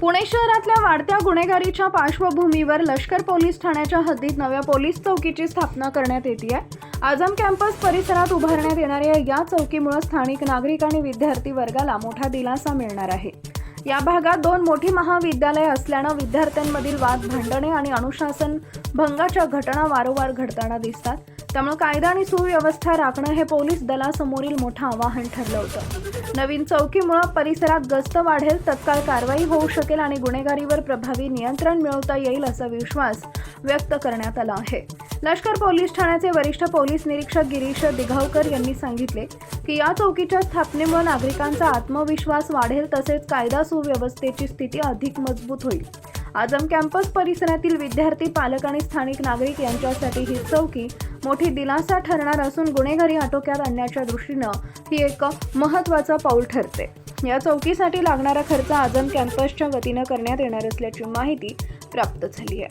पुणे शहरातल्या वाढत्या गुन्हेगारीच्या पार्श्वभूमीवर लष्कर पोलीस ठाण्याच्या हद्दीत नव्या पोलीस चौकीची स्थापना करण्यात येते आझम कॅम्पस परिसरात उभारण्यात येणाऱ्या या चौकीमुळे स्थानिक नागरिक आणि विद्यार्थी वर्गाला मोठा दिलासा मिळणार आहे. या भागात दोन मोठी महाविद्यालये असल्यानं विद्यार्थ्यांमधील वाद भांडणे आणि अनुशासन भंगाच्या घटना वारंवार घडताना दिसतात. त्यामुळे कायदा आणि सुव्यवस्था राखणं हे पोलीस दलासमोरील मोठं आवाहन ठरलं होतं. नवीन चौकीमुळे परिसरात गस्त वाढेल तत्काळ कारवाई होऊ शकेल आणि गुन्हेगारीवर प्रभावी नियंत्रण मिळवता येईल असा विश्वास व्यक्त करण्यात आला आहे. लष्कर पोलीस ठाण्याचे वरिष्ठ पोलीस निरीक्षक गिरीश दिघावकर यांनी सांगितले की या चौकीच्या स्थापनेमुळे नागरिकांचा आत्मविश्वास वाढेल तसेच कायदा सुव्यवस्थेची स्थिती अधिक मजबूत होईल. आजम कॅम्पस परिसरातील विद्यार्थी पालक आणि स्थानिक नागरिक यांच्यासाठी ही चौकी मोठी दिलासा ठरणार असून गुन्हेगारी आटोक्यात आणण्याच्या दृष्टीनं ही एक महत्त्वाचं पाऊल ठरते. या चौकीसाठी लागणारा खर्च आझम कॅम्पसच्या वतीनं करण्यात येणार असल्याची माहिती प्राप्त झाली आहे.